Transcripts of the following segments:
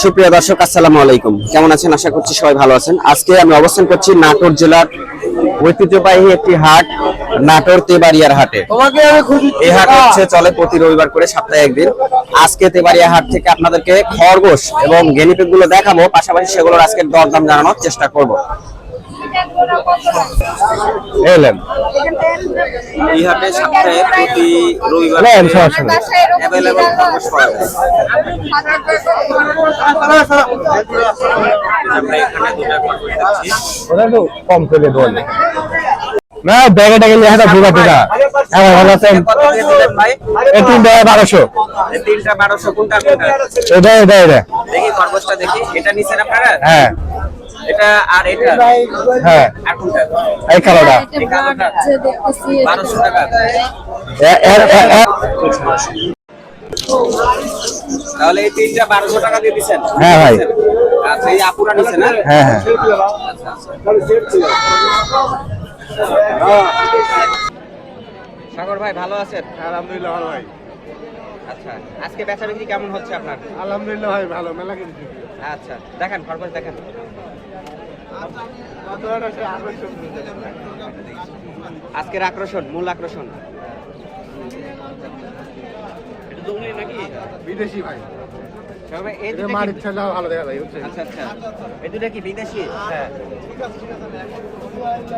সুপ্রিয় দর্শক আসসালামু আলাইকুম। কেমন আছেন? আশা করছি সবাই ভালো আছেন। আজকে আমি অবস্থান করছি নাটোর জেলার ঐতিহ্যবাহী একটি হাট নাটোর তেবাড়িয়ার হাটে। এই হাট হচ্ছে চলে প্রতি রবিবার করে সপ্তাহে একদিন। আজকে তেবাড়িয়া হাট থেকে আপনাদেরকে খরগোশ এবং গেনিপিকগুলো দেখাবো। পাশাপাশি সেগুলোর আজকে দরদাম জানানোর চেষ্টা করব। এলেন। এই হাটে সপ্তাহে প্রতি রবিবার অ্যাভেলেবল খরগোশ পাওয়া যায় আমরা এখানে দুটা খরগোশ দেখছি ওটা তো কম করে না ব্যাগে ট্যাগে নিয়ে হ্যাঁ ভালো আছেন? এই তিনটা বারোশো। তিনটা বারোশো কোনটা কোনটা? এটা এটা এটা। দেখি খরগোশটা দেখি। এটা নিছেন আপনারা? হ্যাঁ। এটা আর এটা হ্যাঁ। আর কোনটা এই কালোটা। এই কালোটা। বারোশো টাকা। তাহলে এই তিনটা বারোশো টাকা দিয়ে দিচ্ছেন? হ্যাঁ ভাই। আচ্ছা এই আপুরা নিছে না? হ্যাঁ হ্যাঁ। সাগর ভাই ভালো আছেন? আলহামদুলিল্লাহ ভালো ভাই। আচ্ছা আজকে বেচা বিক্রি কেমন হচ্ছে আপনার? আলহামদুলিল্লাহ ভাই ভালো। মেলা কিনছি। আচ্ছা দেখেন খরগোশ দেখেন। আজকের আকর্ষণ মূল আকর্ষণ। বিদেশি ভাই। এই ভালো দেখা যায় আচ্ছা আচ্ছা। এই দুটা কি বিদেশি? হ্যাঁ।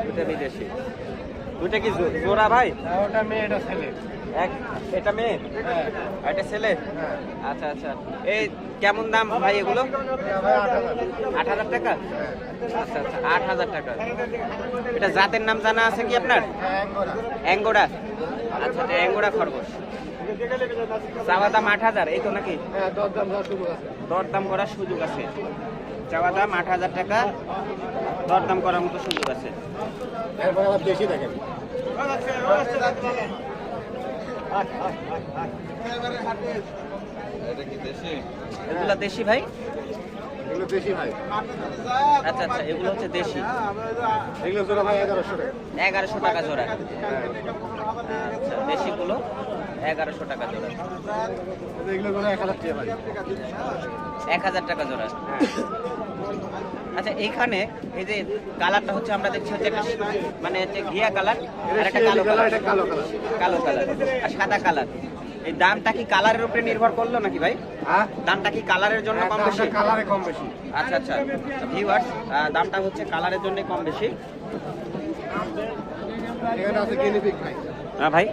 দুটা বিদেশি। দুটা কি জোড়া ভাই? ওটা মেয়ে এটা ছেলে। এক এটা মেয়ে? হ্যাঁ। এটা ছেলে? হ্যাঁ। আচ্ছা আচ্ছা। এই কেমন দাম ভাই এগুলো? আট হাজার। টাকা? আচ্ছা আচ্ছা আট হাজার টাকা। এটা জাতের নাম জানা আছে কি আপনার? হ্যাঁ। অ্যাঙ্গোরা। আচ্ছা এটা অ্যাঙ্গোরা খরগোশ। চাওয়া দাম আট হাজার এই তো নাকি? হ্যাঁ দরদাম করার সুযোগ আছে। চাওয়া দাম আট হাজার টাকা দরদাম করার মতো সুযোগ আছে। দেখেন। এগুলো দেশি ভাই? এগুলো দেশি ভাই। আচ্ছা আচ্ছা এগুলো হচ্ছে দেশি। এগুলো জোড়া ভাই এগারোশো টাকা। এগারোশো টাকা জোড়া। হ্যাঁ। আচ্ছা দেশিগুলো? এগারোশো টাকা জোড়া। এক হাজার টাকা জোড়া। আচ্ছা এইখানে এই যে কালারটা হচ্ছে আমরা দেখছি হচ্ছে একটা মানে হচ্ছে ঘিয়া কালার আর একটা কালো কালার। কালো কালার। কালো কালার আর সাদা কালার। এই দামটা কি কালারের উপরে নির্ভর করল নাকি ভাই? হ্যাঁ। দামটা কি কালারের জন্য কম বেশি? কালারে কম বেশি। আচ্ছা আচ্ছা। ভিউয়ার্স দামটা হচ্ছে কালারের জন্য কম বেশি। এখানে আছে গিনিপিক ভাই। হ্যাঁ ভাই।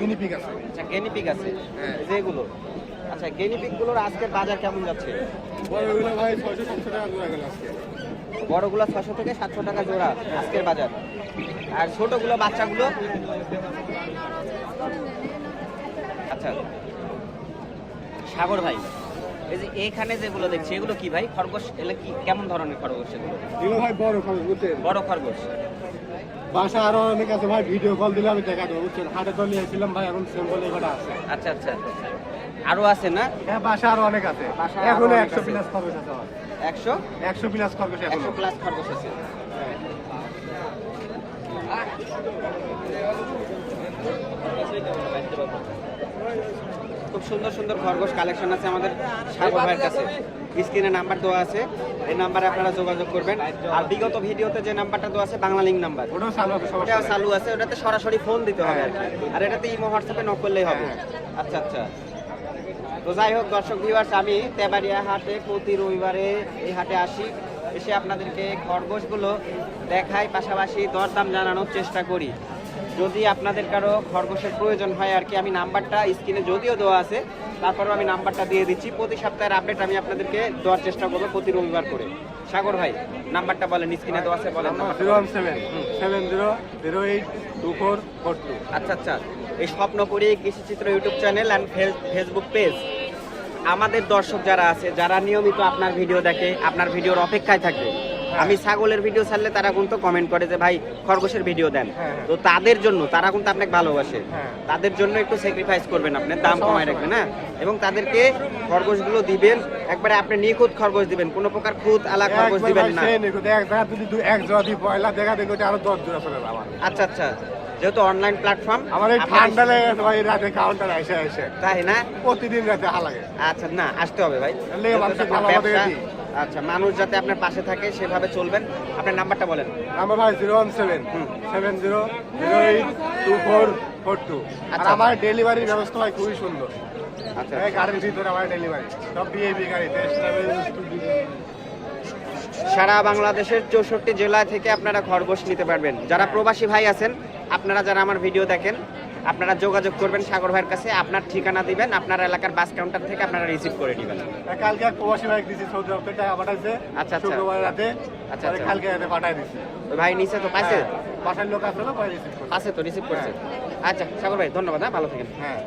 গিনিপিক আছে। আচ্ছা গেনিপিক আছে। হ্যাঁ। এই যে এগুলো আচ্ছা গেনিপিকগুলোর আজকের বাজার কেমন যাচ্ছে? বড়গুলো ভাই ছয়শো সাতশো টাকা জোড়া গেল আজকে। বড়গুলো ছশো থেকে সাতশো টাকা জোড়া আজকের বাজার। আর ছোটগুলো বাচ্চাগুলো? আচ্ছা। সাগর ভাই এই যে এখানে যেগুলো দেখছি এগুলো কি ভাই? খরগোশ এলে কি কেমন ধরনের খরগোশ এগুলো? ভাই বড় বুঝছেন? বড় খরগোশ। বাসা আরও অনেক আছে ভাই ভিডিও কল দিলে আমি দেখা দেবো বুঝছেন? হাটে তো নিয়েছিলাম ভাই এখন সিম্পল এগুলো আছে। আচ্ছা আচ্ছা আরও আছে না? হ্যাঁ বাসা আরও অনেক আছে। এখনও একশো প্লাস খরচ আছে একশো? একশো প্লাস খরচ একশো প্লাস খরগোশ আছে। খুব সুন্দর সুন্দর খরগোশ কালেকশন আছে আমাদের সাগর ভাইয়ের কাছে। স্ক্রিনে নাম্বার দেওয়া আছে। এই নাম্বারে আপনারা যোগাযোগ করবেন। আর বিগত ভিডিওতে যে নাম্বারটা দেওয়া আছে বাংলা লিঙ্ক নাম্বার। ওটাও চালু আছে ওটাতে সরাসরি ফোন দিতে হবে আর কি। আর এটাতে ইমো হোয়াটসঅ্যাপে নক করলেই হবে। হ্যাঁ। আচ্ছা আচ্ছা। তো যাই হোক দর্শক ভিউয়ার্স আমি তেবাড়িয়া হাটে প্রতি রবিবারে এই হাটে আসি। এসে আপনাদেরকে খরগোশগুলো দেখাই পাশাপাশি দরদাম জানানোর চেষ্টা করি। যদি আপনাদের কারও খরগোশের প্রয়োজন হয় আর কি আমি নাম্বারটা স্ক্রিনে যদিও দেওয়া আছে তারপরেও আমি নাম্বারটা দিয়ে দিচ্ছি। প্রতি সপ্তাহের আপডেট আমি আপনাদেরকে দেওয়ার চেষ্টা করব প্রতি রবিবার করে। সাগর ভাই নাম্বারটা বলেন স্ক্রিনে দেওয়া আছে বলেন zero one seven seven zero zero eight two four four two. আচ্ছা আচ্ছা। এই Swapnapuri Krishichitra YouTube channel and Facebook page আমাদের দর্শক যারা আছে যারা নিয়মিত আপনার ভিডিও দেখে আপনার ভিডিওর অপেক্ষায় থাকে আমি ছাগলের ভিডিও ছাড়লে তারা কিন্তু কমেন্ট করে যে ভাই খরগোশের ভিডিও দেন। হ্যাঁ, হ্যাঁ। তো তাদের জন্য তারা কিন্তু আপনাকে ভালোবাসে। হ্যাঁ। তাদের জন্য একটু স্যাক্রিফাইস করবেন আপনি দাম কমায় রাখবেন হ্যাঁ? এবং তাদেরকে খরগোশগুলো দিবেন একবারে আপনি নিখুঁত খরগোশ দিবেন কোনো প্রকার খুঁত আলা খরগোশ দিবেন না। এক যদি দু- এক জোড়া দিয়ে পয়লা দেখা দেখো ওটা আরও দশ জোড়া চলে আচ্ছা আচ্ছা। যেহেতু অনলাইন প্ল্যাটফর্ম আমার এই ঠান্ডা লেগে গেছে ভাই রাতে কাউন্টার এসে এসে। তাই না? প্রতিদিন রাতে হা লাগে আচ্ছা না আসতে হবে ভাই। আচ্ছা মানুষ যাতে আপনার পাশে থাকে সেভাবে চলবেন। আপনার নাম্বারটা বলেন। আমার ভাই zero one seven. Seven zero zero eight two four four two. আর আচ্ছা। আমার ডেলিভারির ব্যবস্থা ভাই খুবই সুন্দর। আচ্ছা। এই গাড়ির ভিতরে আমার ডেলিভারি। সব বিএবি গাড়ি সারা বাংলাদেশের চৌষট্টি জেলা থেকে আপনারা খরগোশ নিতে পারবেন। যারা প্রবাসী ভাই আছেন আপনারা যারা আমার ভিডিও দেখেন আপনারা যোগাযোগ করবেন সাগর ভাইয়ের কাছে আপনার ঠিকানা দিবেন আপনার এলাকার বাস কাউন্টার থেকে আপনারা রিসিভ করে নেবেন। কালকে এক প্রবাসী বাইক দিছি সৌদি আরব থেকে পাঠাইছে আচ্ছা, আচ্ছা। শুক্রবার রাতে আচ্ছা, আচ্ছা। কালকে রাতে পাঠাই দিছি। ভাই নিচে তো পাইছে? পাশের লোক আসলো পরে রিসিভ করছে। আছে তো রিসিভ করছে। আচ্ছা সাগর ভাই ধন্যবাদ হ্যাঁ ভালো থাকেন। হ্যাঁ।